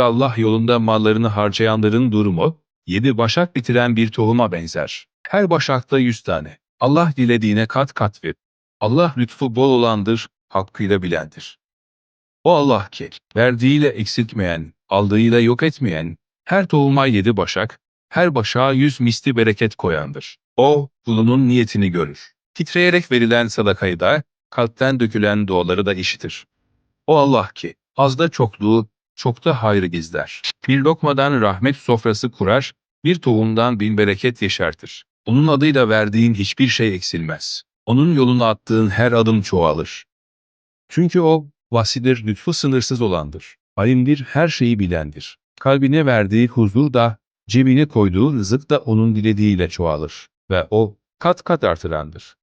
Allah yolunda mallarını harcayanların durumu, yedi başak bitiren bir tohuma benzer. Her başakta yüz tane. Allah dilediğine kat kat verir. Allah lütfu bol olandır, hakkıyla bilendir. O Allah ki, verdiğiyle eksiltmeyen, aldığıyla yok etmeyen, her tohuma yedi başak, her başağa yüz misli bereket koyandır. O, kulunun niyetini görür. Titreyerek verilen sadakayı da, kalpten dökülen duaları da işitir. O Allah ki, azda çokluğu, çokta hayrı gizler. Bir lokmadan rahmet sofrası kurar, bir tohumdan bin bereket yeşertir. Onun adıyla verdiğin hiçbir şey eksilmez. Onun yoluna attığın her adım çoğalır. Çünkü o, vasidir, lütfu sınırsız olandır. Alimdir, her şeyi bilendir. Kalbine verdiği huzur da, cebine koyduğu rızık da onun dilediğiyle çoğalır. Ve o, kat kat artırandır.